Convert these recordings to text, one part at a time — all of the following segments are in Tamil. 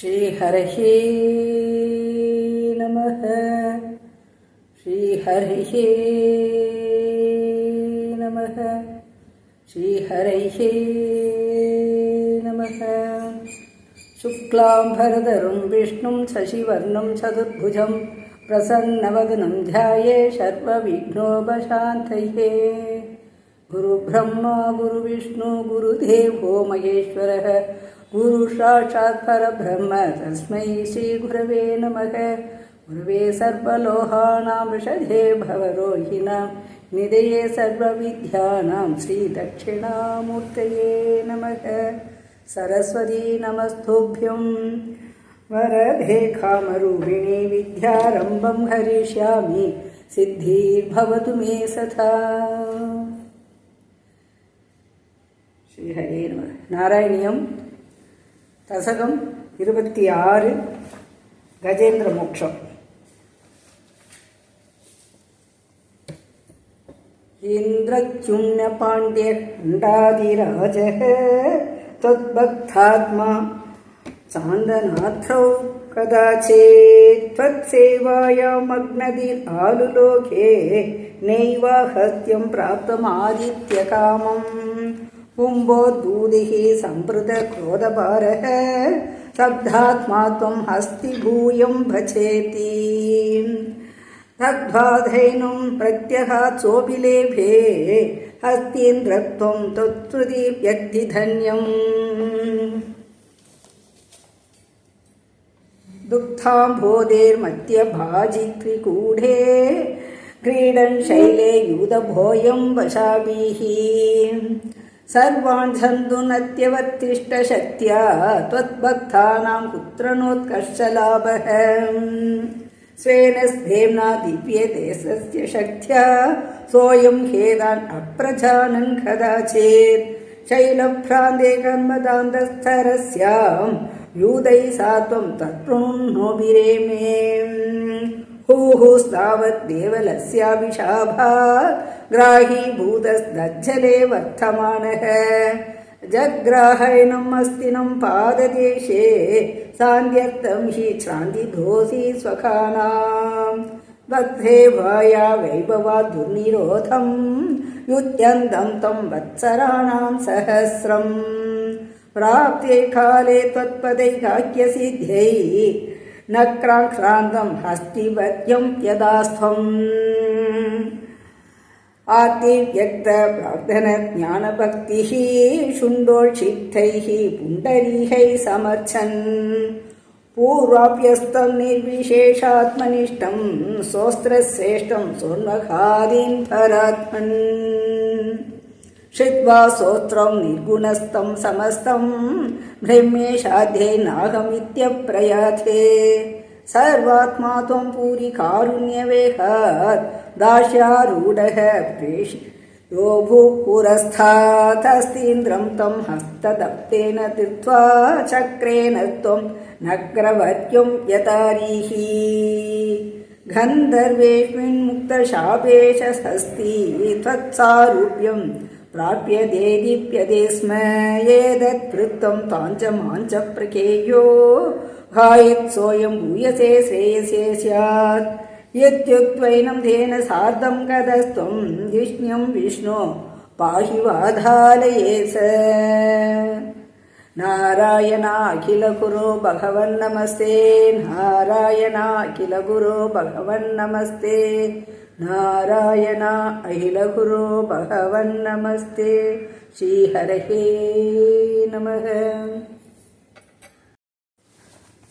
श्रीहरः नमः। श्रीहरः नमः। श्रीहरैः नमः। भरधरुं विष्णुं शशिवर्णं चतुर्भुजं प्रसन्नवदनं ध्याये सर्वविघ्नोपशान्तये। गुरुब्रह्मा गुरुविष्णु गुरुदेवो महेश्वरः गुरुसाक्षात् परब्रह्म, तस्मै श्रीगुरवे नमः। गुरवे सर्वलोहानां षधे भवरोहिणां, निधये सर्वविद्यानां श्रीदक्षिणामूर्तये नमः। सरस्वती नमस्तुभ्यं। वरदे कामरूपिणी विद्यारम्भं हरिष्यामि। सिद्धिर्भवतु मे सथा श्रीहरे नमः। नारायणीयम्। தசகம் இருபத்தி ஆறு கஜேந்திர மோட்சம் இந்திரச்சும்ன பாண்டிய கண்டாதிராஜ त्वद्भक्तात्मा चान्दनाथौ कदाचित् त्वत्सेवायामग्नदिर् आलुलोके नैवाहत्यं प्राप्तमादित्यकामम् कुम्भोद्दूदिः सम्पृतक्रोधभारः शब्दात्मा त्वं हस्तिभूयं भजेति। तद्बाधैनुं प्रत्यहात् हस्तीन्द्रत्वं त्वत्कृति व्यक्तिधन्यम्। दुग्धाम्भोधेर्मध्यभाजित्रिकूढे क्रीडन् शैले यूतभोयं वशाभिः सर्वान् सन्तुनत्यवत्तिष्ठशक्त्या त्वद्भक्तानां कुत्र नोत्कर्षलाभः स्वेन स्थेम्ना दीप्यते स्वस्य शक्त्या सोऽयं खेदान् अप्रजानन् कदाचित्। शैलभ्रान्ते कर्मदान्तस्थरस्यां यूदैः सा त्वं तत्प्रणुन्नोभिरेमे होहुस्तावद्देवलस्याभिशाभात् ग्राहीभूतस्तज्जले वर्धमानः जग्राहैणम् अस्तिनम् पाददेशे सान्ध्यर्थम् हि श्रान्तिभ्रोऽसि स्वखानाम्। बद्धे वाया वैभवाद्दुर्निरोधम् युत्यन्तम् तम् वत्सराणाम् सहस्रम्। प्राप्ते काले त्वत्पदैकाक्यसिद्ध्यै नक्राक्रान्तं हस्तिवत्यं यदास्थम् आदिव्यक्तप्रार्थनज्ञानभक्तिः शुण्डोक्षिप्तैः पुण्डरीहै समर्थन्। पूर्वाप्यस्तं निर्विशेषात्मनिष्ठं सोऽस्त्रश्रेष्ठं सोन्महादीन् परात्मन् श्रुत्वा श्रोत्रम् निगुणस्तम् समस्तम् ब्रह्मेशाध्ये नाहमित्यप्रयाथे सर्वात्मा त्वं पूरिकारुण्यवेहात् दाश्यारूढः प्रेष यो भूपुरस्थातस्तीन्द्रं तं हस्तदप्तेन तम् चक्रेण त्वं नक्रवर्यम् यता रीहि गन्धर्वेऽस्मिन्मुक्तशापेश हस्ति त्वत्सारूप्यम् प्राप्य देदीप्यते स्म एतत्वृत्तं ताञ्च माञ्च प्रकेयो। सोऽयं भूयसे श्रेयसे स्यात्। यत्युक्त्वैनं तेन सार्धं कदस्त्वं विष्ण्यं विष्णो पाहि वाधालये स नारायण अखिलगुरो भगवन्नमस्ते नारायण अखिलगुरो भगवन्नमस्ते नारायण अखिलगुरो भगवन्नमस्ते श्रीहरहे नमः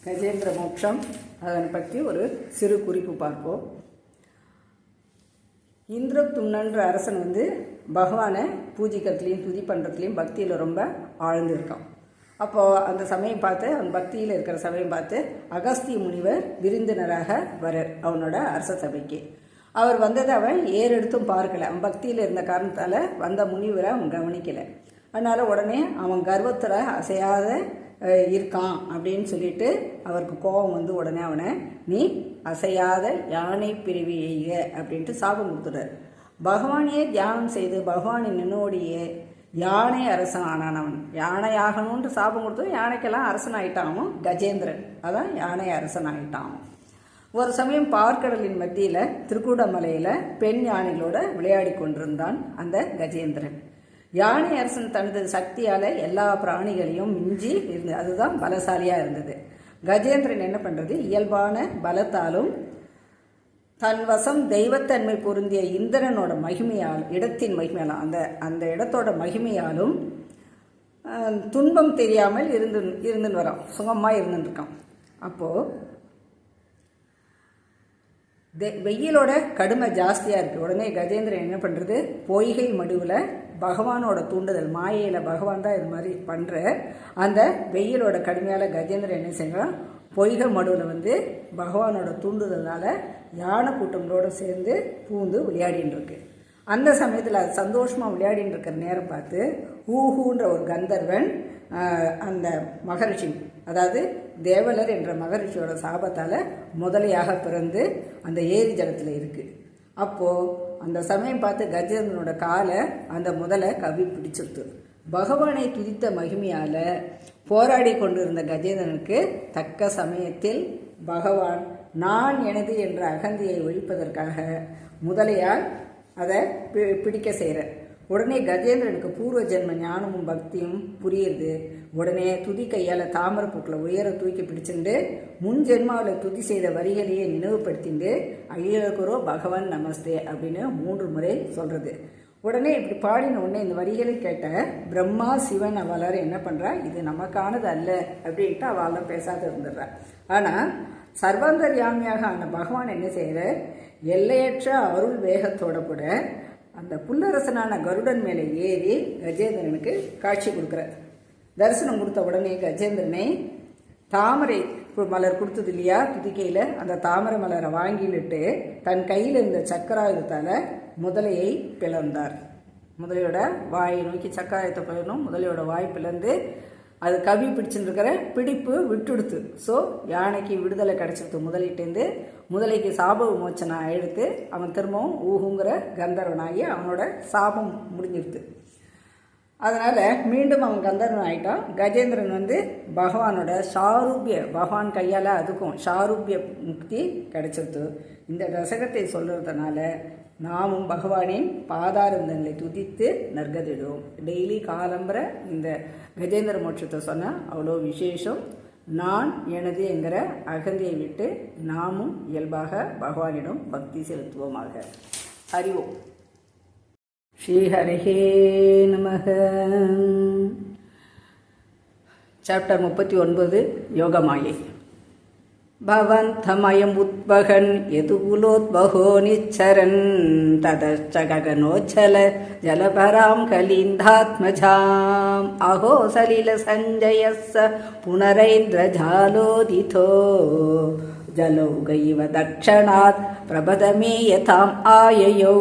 கஜேந்திர மோட்சம் அதனை பற்றி ஒரு சிறு குறிப்பு பார்ப்போம் இந்திரத்தும்னன்ற அரசன் வந்து பகவானை பூஜிக்கிறதுலையும் துதி பண்ணுறதுலையும் பக்தியில் ரொம்ப ஆழ்ந்து இருக்கான் அப்போது அந்த சமயம் பார்த்து அவன் பக்தியில் இருக்கிற சமயம் பார்த்து அகஸ்திய முனிவர் விருந்தினராக வரார் அவனோட அரச சபைக்கு அவர் வந்ததை அவன் ஏறெடுத்தும் பார்க்கல. அவன் பக்தியில் இருந்த காரணத்தால் வந்த முனிவரை அவன் கவனிக்கலை. அதனால் உடனே அவன் கர்வத்தில் அசையாத இருக்கான் அப்படின்னு சொல்லிட்டு அவருக்கு கோபம் வந்து உடனே அவனை நீ அசையாத யானை பிரிவி எய்க அப்படின்ட்டு சாபம் கொடுத்துட்டார். பகவானையே தியானம் செய்து பகவானின் நின்னோடியே யானை அரசன் ஆனான் அவன் யானையாகணும்னு சாபம் கொடுத்து யானைக்கெல்லாம் அரசன் ஆயிட்டான் அவன் கஜேந்திரன். அதான் யானை அரசன் ஆயிட்டான் ஒரு சமயம் பார்க்கடலின் மத்தியில் திருக்கூடமலையில் பெண் யானைகளோட விளையாடி கொண்டிருந்தான் அந்த கஜேந்திரன். யானை அரசன் தனது சக்தியால் எல்லா பிராணிகளையும் மிஞ்சி இருந்தது அதுதான் பலசாலியாக இருந்தது. கஜேந்திரன் என்ன பண்ணுறது இயல்பான பலத்தாலும் தன் வசம் தெய்வத்தன்மை பொருந்திய இந்திரனோட மகிமையால் இடத்தின் மகிமையாலும் அந்த அந்த இடத்தோட மகிமையாலும் துன்பம் தெரியாமல் இருந்து இருந்துன்னு வரான். சுகமாக இருந்துருக்கான் இருக்கான். அப்போது வெயிலோட கடுமை ஜாஸ்தியாக இருக்குது உடனே கஜேந்திரன் என்ன பண்ணுறது பொய்கை மடுவில் பகவானோட தூண்டுதல் மாயையில் பகவான் தான் இது மாதிரி பண்ணுற அந்த வெயிலோட கடுமையால் கஜேந்திரன் என்ன செய்யலாம் பொய்கை மடுவில் வந்து பகவானோட தூண்டுதலால் யானை கூட்டங்களோடு சேர்ந்து பூந்து விளையாடின்னு இருக்கு. அந்த சமயத்தில் அது சந்தோஷமாக விளையாடின்னு இருக்கிற நேரம் பார்த்து ஊஹூன்ற ஒரு கந்தர்வன் அந்த மகரிஷி அதாவது தேவலர் என்ற மகரிஷியோட சாபத்தால் முதலையாக பிறந்து அந்த ஏரி ஜலத்தில் இருக்குது அப்போது அந்த சமயம் பார்த்து கஜேந்திரனோட காலை அந்த முதலை கவி பிடிச்சிருத்து. பகவானை துதித்த மகிமையால் போராடி கொண்டிருந்த கஜேந்திரனுக்கு தக்க சமயத்தில் பகவான் நான் எனது என்ற அகந்தியை ஒழிப்பதற்காக முதலையால் அதை பி- பிடிக்க செய்கிறேன் உடனே கஜேந்திரனுக்கு பூர்வ ஜென்ம ஞானமும் பக்தியும் புரியுது. உடனே துதி கையால் தாமரை பூக்கில் உயர தூக்கி பிடிச்சிண்டு முன் ஜென்மாவில் துதி செய்த வரிகளையே நினைவுபடுத்திண்டு அகிலகுரோ பகவான் நமஸ்தே அப்படின்னு மூன்று முறை சொல்கிறது உடனே இப்படி பாடின உடனே இந்த வரிகளை கேட்ட பிரம்மா சிவன் அவளார் என்ன பண்ணுறா இது நமக்கானது அல்ல அப்படின்ட்டு அவளாம் பேசாத இருந்துடுறா. ஆனால் சர்வாந்தர்யாமியாக ஆன பகவான் என்ன செய்கிற எல்லையற்ற அருள் வேகத்தோட கூட அந்த புல்லரசனான கருடன் மேலே ஏறி கஜேந்திரனுக்கு காட்சி கொடுக்குறார். தரிசனம் கொடுத்த உடனே கஜேந்திரனை தாமரை மலர் கொடுத்தது இல்லையா? துதிக்கையில் அந்த தாமரை மலரை வாங்கிட்டு தன் கையில் இருந்த சக்கராயுதத்தால் முதலையை பிளந்தார். முதலையோட வாயை நோக்கி சக்கராயத்தை பிளணும் முதலையோட வாய் பிளந்து அது கவி பிடிச்சிருக்கிற பிடிப்பு விட்டுடுத்து. ஸோ யானைக்கு விடுதலை கிடைச்சிருத்து முதலிட்டேருந்து முதலைக்கு சாப விமோச்சனம் எடுத்து அவன் திரும்பவும் ஊகுங்கிற கந்தர்வனாகி அவனோட சாபம் முடிஞ்சிருது. அதனால் மீண்டும் அவன் கந்தர்வன் ஆகிட்டான் கஜேந்திரன் வந்து பகவானோட ஷாரூபிய பகவான் கையால் அதுக்கும் ஷாரூபிய முக்தி கிடைச்சிருது. இந்த ரசகத்தை சொல்கிறதுனால நாமும் பகவானின் பாதாரந்தங்களை துதித்து நற்கதிடுவோம். டெய்லி காலம்பர இந்த கஜேந்திர மோட்சத்தை சொன்னால் அவ்வளோ விசேஷம். நான் எனது என்கிற அகந்தையை விட்டு நாமும் இயல்பாக பகவானிடம் பக்தி செலுத்துவோமாக. அறிவோம் ஸ்ரீஹரிஹே நமக. சாப்டர் முப்பத்தி ஒன்பது யோகமாயை. भवन्तमयम् उद्वहन् यदुकुलोद्वहो निच्चरन् ततश्च गगनोज्जल जलपरां कलिन्दात्मजाम् अहो सलिलसञ्जयः स पुनरैन्द्रजालोदितो। जलौगैव दक्षिणात् प्रबदमे यथाम् आययौ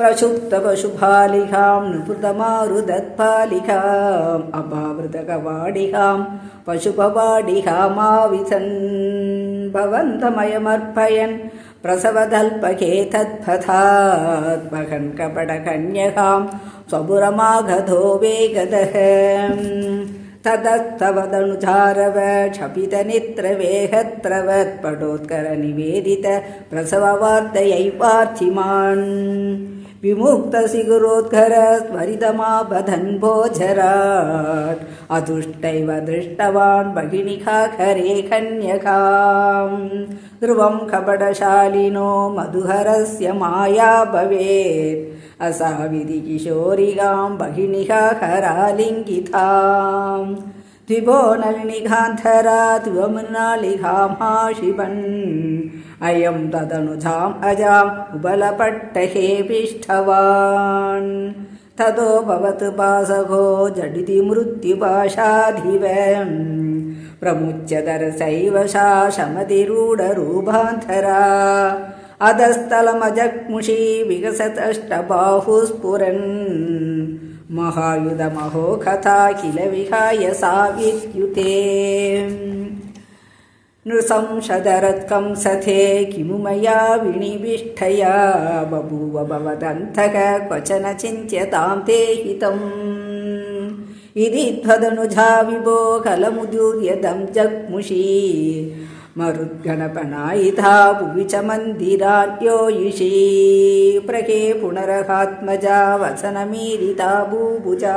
प्रक्षुप्तपशुपालिकां निपृतमारुदत्पालिकाम् अभावृतकवाडिकां पशुपवाडिकामाविसन् भवन्तमयमर्पयन् प्रसवदल्पके तत्पथात् वहन् कपटकन्यकां स्वपुरमागधो वेगदः तदस्तवदनुचारव क्षपितनित्रवेहत्रवत्पटोत्करनिवेदित प्रसववार्तयैवार्थिमान् विमुक्तशिगुरोद्घर त्वरितमा भोजरात् अतुष्टैव दृष्टवान् भगिनिखाखरे कन्यघाम् ध्रुवं कपटशालिनो मधुहरस्य माया भवेत्। असा विधि किशोरिगां भगिनिखाखरालिङ्गिताम् द्विभो नलिनिघान्धरा त्वमृणालिघामाशिवन् अयं तदनुजाम् अजाम् उपलपट्टहे पिष्ठवान् ततो भवतु पासको झटिति मृत्युपाशाधिव प्रमुच्यतरसैव सा शमतिरूढरूपान्तरा। अधस्थलमजग्मुषी विकसतष्टबाहुस्फुरन् महायुधमहो कथा किल विहाय सा विद्युते नृसंशदरत्कं सथे किमु मया विनिविष्ठया? बभूव भवदन्तः क्वचन चिन्त्यतां ते हितम्। इति त्वदनुजा विभो कलमुदूर्यदं जग्मुषी। मरुद्गणपनायिता भुवि च मन्दिराद्योयुषी प्रके पुनरहात्मजा वसनमीरिता भूभुजा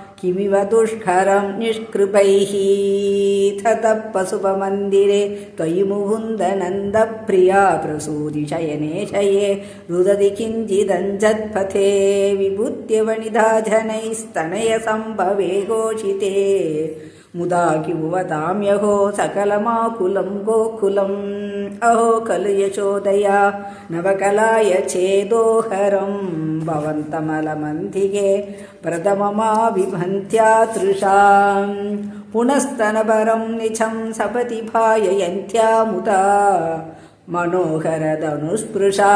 किमिव दुष्करं निष्कृपैः ततः पशुपमन्दिरे त्वयि मुकुन्दनन्दप्रिया प्रसूतिशयने शये रुदति किञ्चिदञ्जत्पथे विभुत्यवनिधा जनैस्तनयसम्भवे घोषिते ముదాకివతామ్యహో సకలమాకులం గోకులం. అహో ఖలు యశోదయ నవకలాయ చేదోహరం భవంతమలమంధిగే ప్రథమమా విభంత్యాతృషాం పునస్తనపరం నిజం సపతి భాయయంత్యాముతా मनोहरधनुस्पृशा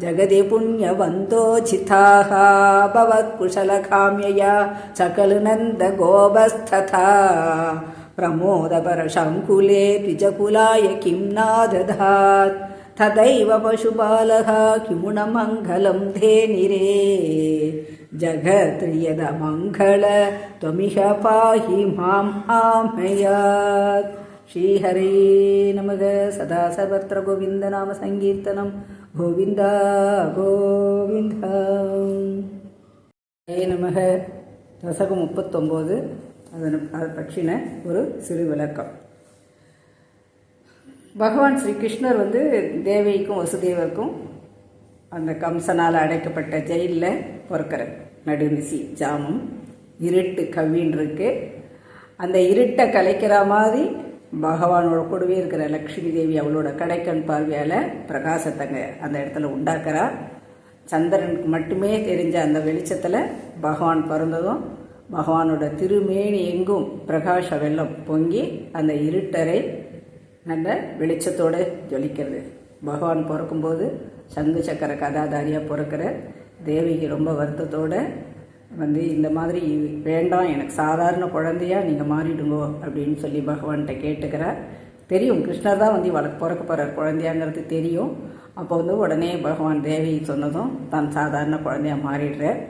जगदि पुण्यवन्तोचिताः भवत्कुशलकाम्यया सकलनन्दगोपस्तथा प्रमोदपरशङ्कुले द्विजकुलाय किं नादधात्? तदैव पशुपालः किमुणमङ्गलं धेनिरे। जगत्रियदमङ्गल त्वमिह पाहि माम् आमयात् श्रीहरे नमः सदा सर्वत्र गोविन्दनामसङ्कीर्तनं गोविन्द गोविन्द ஹே நமக தசகம் முப்பத்தொம்போது அதன் அதை பற்றின ஒரு சிறு விளக்கம் பகவான் ஸ்ரீ கிருஷ்ணர் வந்து தேவிக்கும் வசுதேவருக்கும் அந்த கம்சனால் அடைக்கப்பட்ட ஜெயிலில் பிறக்கிறார் நடுநிசி ஜாமம் இருட்டு கவ்வின்னு இருக்கு அந்த இருட்டை கலைக்கிற மாதிரி பகவானோட கூடவே இருக்கிற லக்ஷ்மி தேவி அவளோட கடைக்கண் பார்வையால் பிரகாசத்தங்க அந்த இடத்துல உண்டாக்குறா. சந்திரனுக்கு மட்டுமே தெரிஞ்ச அந்த வெளிச்சத்தில் பகவான் பிறந்ததும் பகவானோட திருமேனி எங்கும் பிரகாச வெள்ளம் பொங்கி அந்த இருட்டரை நல்ல வெளிச்சத்தோடு ஜொலிக்கிறது. பகவான் பிறக்கும்போது சங்கு சக்கர கதாதாரியாக பிறக்கிற தேவிக்கு ரொம்ப வருத்தத்தோடு வந்து இந்த மாதிரி வேண்டாம் எனக்கு சாதாரண குழந்தையா நீங்கள் மாறிடுங்கோ அப்படின்னு சொல்லி பகவான்கிட்ட கேட்டுக்கிறார். தெரியும் கிருஷ்ணர் தான் வந்து வளர்க்க பிறக்க போகிறார் குழந்தையாங்கிறது தெரியும். அப்போ வந்து உடனே பகவான் தேவி சொன்னதும் தான் சாதாரண குழந்தையா மாறிடுறார்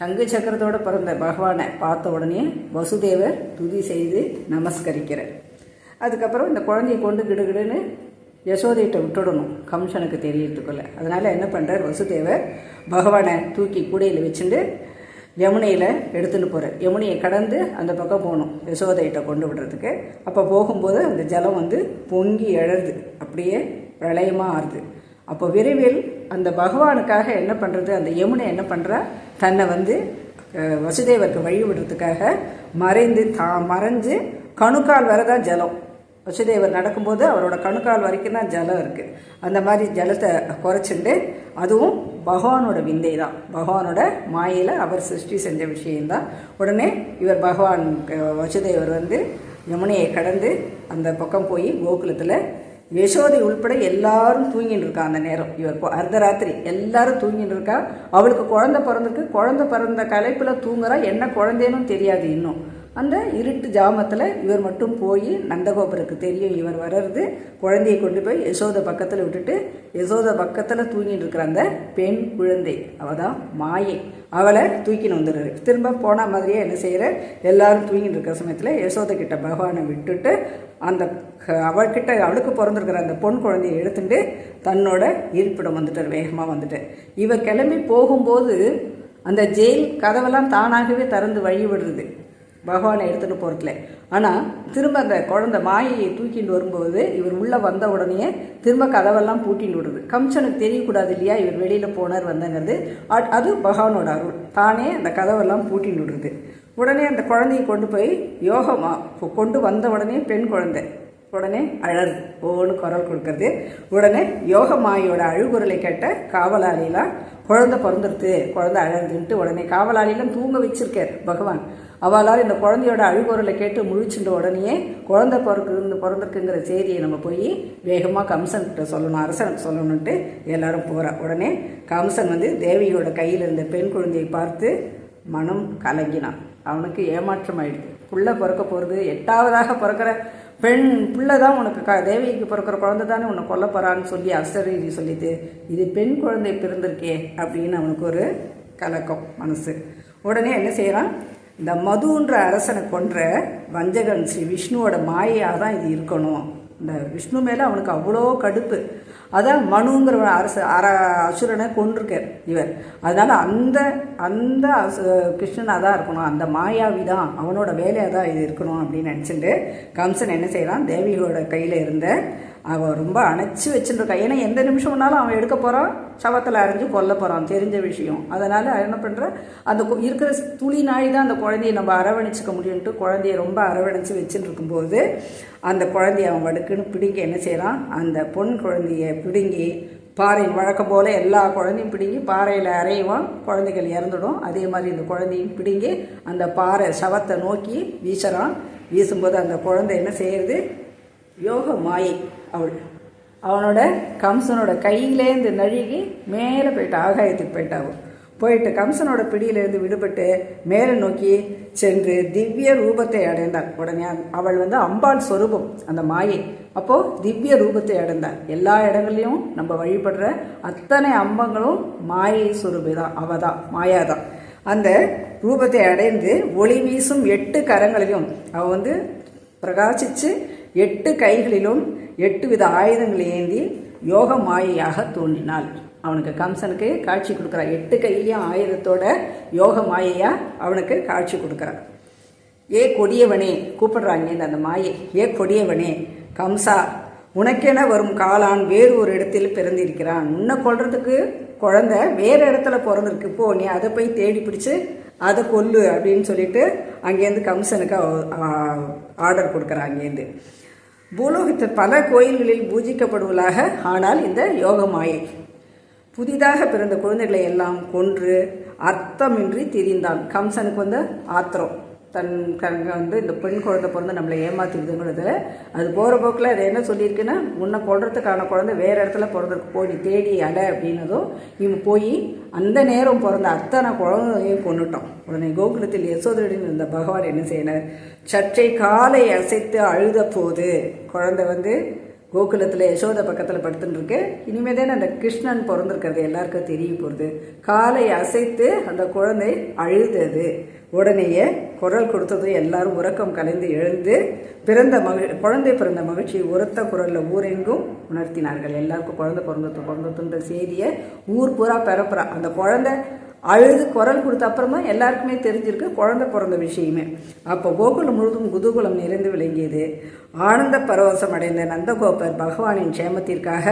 சங்கு சக்கரத்தோடு பிறந்த பகவானை பார்த்த உடனே வசுதேவர் துதி செய்து நமஸ்கரிக்கிறார். அதுக்கப்புறம் இந்த குழந்தையை கொண்டு கிடுகிடுன்னு யசோதையிட்ட விட்டுடணும் கம்சனுக்கு தெரியறதுக்குள்ள. அதனால் என்ன பண்ணுறார் வசுதேவர் பகவானை தூக்கி கூடையில் வச்சுட்டு யமுனையில் எடுத்துன்னு போகிறார் யமுனையை கடந்து அந்த பக்கம் போகணும். யசோதையிட்ட கொண்டு விடுறதுக்கு. அப்போ போகும்போது அந்த ஜலம் வந்து பொங்கி எழருது அப்படியே பிரளயமாக ஆறுது. அப்போ விரைவில் அந்த பகவானுக்காக என்ன பண்ணுறது அந்த யமுனை என்ன பண்ணுறா தன்னை வந்து வசுதேவருக்கு வழி விடுறதுக்காக மறைந்து தா மறைஞ்சு கணுக்கால் வர தான் ஜலம். வசுதேவர் நடக்கும்போது அவரோட கணுக்கால் வரைக்கும் தான் ஜலம் இருக்குது அந்த மாதிரி ஜலத்தை குறைச்சிண்டு அதுவும் பகவானோட விந்தை தான் பகவானோட மாயையில் அவர் சிருஷ்டி செஞ்ச விஷயம்தான். உடனே இவர் பகவான் வசுதேவர் வந்து யமுனையை கடந்து அந்த பக்கம் போய் கோகுலத்தில் யசோதை உள்பட எல்லாரும் தூங்கிட்டு இருக்கா அந்த நேரம். இவர் அர்த்தராத்திரி எல்லாரும் தூங்கிட்டு இருக்கா? அவளுக்கு குழந்தை பிறந்திருக்கு. குழந்தை பிறந்த கலைப்பில் தூங்குறா. என்ன குழந்தைன்னு தெரியாது இன்னும். அந்த இருட்டு ஜாமத்தில் இவர் மட்டும் போய் நந்தகோபருக்கு தெரியும் இவர் வர்றது. குழந்தையை கொண்டு போய் யசோதை பக்கத்தில் விட்டுட்டு யசோதை பக்கத்தில் தூங்கிட்டு இருக்கிற அந்த பெண் குழந்தை அவள் தான் மாயை. அவளை தூக்கின்னு வந்துடுறாரு. திரும்ப போன மாதிரியே என்ன செய்கிற எல்லாரும் தூங்கிட்டு இருக்கிற சமயத்தில் யசோதை கிட்ட பகவானை விட்டுட்டு அந்த அவள்கிட்ட அவளுக்கு பிறந்திருக்கிற அந்த பொன் குழந்தையை எடுத்துட்டு தன்னோட இருப்பிடம் வந்துட்டார். வேகமாக வந்துட்டு. இவர் கிளம்பி போகும்போது அந்த ஜெயில் கதவெல்லாம் தானாகவே திறந்து வழி விடுறது பகவானை எடுத்துகிட்டு போகிறதுல ஆனால் திரும்ப அந்த குழந்தை மாயையை தூக்கிட்டு வரும்போது இவர் உள்ளே வந்த உடனே திரும்ப கதவெல்லாம் பூட்டின்னு விடுறது கம்சனுக்கு தெரியக்கூடாது இல்லையா? இவர் வெளியில் போனார் வந்தங்கிறது. அட் அது பகவானோட அருள். தானே அந்த கதவெல்லாம் பூட்டின்னு விடுறது உடனே அந்த குழந்தையை கொண்டு போய் யோகமாக கொண்டு வந்த உடனே பெண் குழந்தை உடனே அழறது ஓன்னு குரல் கொடுக்கறது. உடனே யோக மாயோட அழுகுரலை கேட்ட காவலாளிலாம் குழந்தை பிறந்துருது குழந்தை அழகுதுன்ட்டு உடனே காவலாளியெல்லாம் தூங்க வச்சிருக்கார் பகவான். அவளால் இந்த குழந்தையோட அழுகுரலை கேட்டு முழிச்சுட்ட உடனே குழந்தை பிறக்கு பிறந்திருக்குங்கிற செய்தியை நம்ம போய் வேகமாக கம்சன்கிட்ட சொல்லணும் அரசனுக்கு சொல்லணுன்ட்டு எல்லாரும் போகிற உடனே கம்சன் வந்து தேவியோட கையில் இருந்த பெண் குழந்தையை பார்த்து மனம் கலங்கினான். அவனுக்கு ஏமாற்றம் ஆயிடுது புள்ள பிறக்க போகிறது எட்டாவதாக பிறக்கிற பெண் பிள்ளை தான் உனக்கு க தேவிக்கு பிறக்கிற குழந்தை தானே உன்னை கொல்ல போகிறான்னு சொல்லி அசரீரி சொல்லிட்டு இது பெண் குழந்தை பிறந்திருக்கே அப்படின்னு அவனுக்கு ஒரு கலக்கம் மனசு. உடனே என்ன செய்கிறான் இந்த மதுன்ற அரசனை கொன்ற வஞ்சகன் ஸ்ரீ விஷ்ணுவோட மாயையாக தான் இது இருக்கணும். இந்த விஷ்ணு மேலே அவனுக்கு அவ்வளோ கடுப்பு. அதான் மனுங்கிற அரசு அர அசுரனை கொண்டிருக்கார் இவர். அதனால் அந்த அந்த அசு கிருஷ்ணனாக தான் இருக்கணும். அந்த மாயாவி தான் அவனோட வேலையாக தான் இது இருக்கணும் அப்படின்னு நினச்சிட்டு கம்சன் என்ன செய்கிறான் தேவியோட கையில் இருந்த அவன் ரொம்ப அணைச்சி வச்சுருக்கா ஏன்னா எந்த நிமிஷம் வேணாலும் அவன் எடுக்க போகிறான் சவத்தில் அரைஞ்சு கொல்ல போகிறான் தெரிஞ்ச விஷயம். அதனால் என்ன பண்ணுற அந்த கு- இருக்கிற துளி நாழி தான் அந்த குழந்தைய நம்ம அரவணைச்சிக்க முடியும்ட்டு குழந்தைய ரொம்ப அரவணைச்சு வச்சுட்டு இருக்கும்போது அந்த குழந்தைய அவன் வடுக்குன்னு பிடிங்க என்ன செய்கிறான் அந்த பொன் குழந்தைய பிடுங்கி பாறை வழக்கம் போல் எல்லா குழந்தையும் பிடுங்கி பாறையில் அரையுவான் குழந்தைகள் இறந்துடும். அதே மாதிரி இந்த குழந்தையும் பிடுங்கி அந்த பாறை சவத்தை நோக்கி வீசுறான். வீசும்போது அந்த குழந்தை என்ன செய்கிறது யோக மாயை அவள் அவனோட கம்சனோட கையிலேருந்து நழுகி மேலே போயிட்டு ஆகாயத்துக்கு போயிட்டாவும். போயிட்டு கம்சனோட பிடியிலேருந்து விடுபட்டு மேலே நோக்கி சென்று திவ்ய ரூபத்தை அடைந்தாள் உடனே அவள் வந்து அம்பாள் சொரூபம் அந்த மாயை. அப்போது திவ்ய ரூபத்தை அடைந்தாள் எல்லா இடங்கள்லையும் நம்ம வழிபடுற அத்தனை அம்பங்களும் மாயை சொரூபி தான் அவ தான் மாயா தான். அந்த ரூபத்தை அடைந்து ஒளி வீசும் எட்டு கரங்களையும் அவள் வந்து பிரகாசித்து எட்டு கைகளிலும் எட்டு வித ஆயுதங்களை ஏந்தி யோக மாயையாக தோன்றினாள். அவனுக்கு கம்சனுக்கு காட்சி கொடுக்குறா எட்டு கையிலையும் ஆயுதத்தோட யோக மாயையா அவனுக்கு காட்சி கொடுக்குறா ஏ கொடியவனே கூப்பிடுறாங்க அந்த மாயை. ஏ கொடியவனே கம்சா உனக்கென வரும் காளான் வேறு ஒரு இடத்தில் பிறந்திருக்கிறான். உன்னை கொள்றதுக்கு குழந்தை வேறு இடத்துல பிறந்திருக்கு. போ நீ அதை போய் தேடி பிடிச்சி அதை கொல்லு அப்படின்னு சொல்லிட்டு அங்கேருந்து கம்சனுக்கு ஆர்டர் கொடுக்குறான் அங்கேருந்து பூலோகத்தில் பல கோயில்களில் பூஜிக்கப்படுவதாக ஆனால் இந்த யோக மாயை புதிதாக பிறந்த குழந்தைகளை எல்லாம் கொன்று அர்த்தமின்றி திரிந்தான். கம்சனுக்கு வந்து ஆத்திரம். தன் கங்க வந்து இந்த பெண் குழந்தை பிறந்து நம்மளை ஏமாத்திடுதுங்கிறது. அது போகிற போக்கில் அது என்ன சொல்லியிருக்குன்னா உன்னை கொள்றதுக்கான குழந்தை வேறு இடத்துல பிறந்திருக்கு. போய் நீ தேடி அட அப்படின்னதும் இவன் போய் அந்த நேரம் பிறந்த அத்தனை குழந்தையும் கொண்டுட்டோம் உடனே கோகுலத்தில் யசோதரின் இருந்த பகவான் என்ன செய்யணும் சற்றே காலை அசைத்து அழுத போது குழந்தை வந்து கோகுலத்தில் யசோத பக்கத்தில் படுத்துட்டுருக்கு. இனிமேல் இனிமே தானே அந்த கிருஷ்ணன் பிறந்திருக்கிறது. எல்லாருக்கும் தெரிய போகிறது காலை அசைத்து அந்த குழந்தை அழுதது. உடனேயே குரல் கொடுத்ததும் எல்லாரும் உறக்கம் கலைந்து எழுந்து பிறந்த மகிழ் குழந்தை பிறந்த மகிழ்ச்சியை உரத்த குரலில் ஊரெங்கும் உணர்த்தினார்கள். எல்லாருக்கும் குழந்தை பிறந்த பிறந்ததுன்ற செய்தியை ஊர் பூரா பரப்புறா. அந்த குழந்தை அழுது குரல் கொடுத்த அப்புறம் தான் எல்லாருக்குமே தெரிஞ்சிருக்கு குழந்தை பிறந்த விஷயமே. அப்போ கோகுலம் முழுதும் குதூகுலம் நிறைந்து விளங்கியது. ஆனந்த பரவசம் அடைந்த நந்தகோபர் பகவானின் க்ஷேமத்திற்காக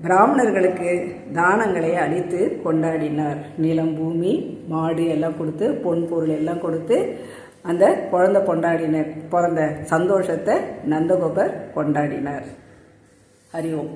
பிராமணர்களுக்கு தானங்களை அளித்து கொண்டாடினார். நிலம் பூமி மாடு எல்லாம் கொடுத்து பொன் பொருள் எல்லாம் கொடுத்து அந்த குழந்தை கொண்டாடினர் பிறந்த சந்தோஷத்தை நந்தகோபர் கொண்டாடினார். ஹரி ஓம்.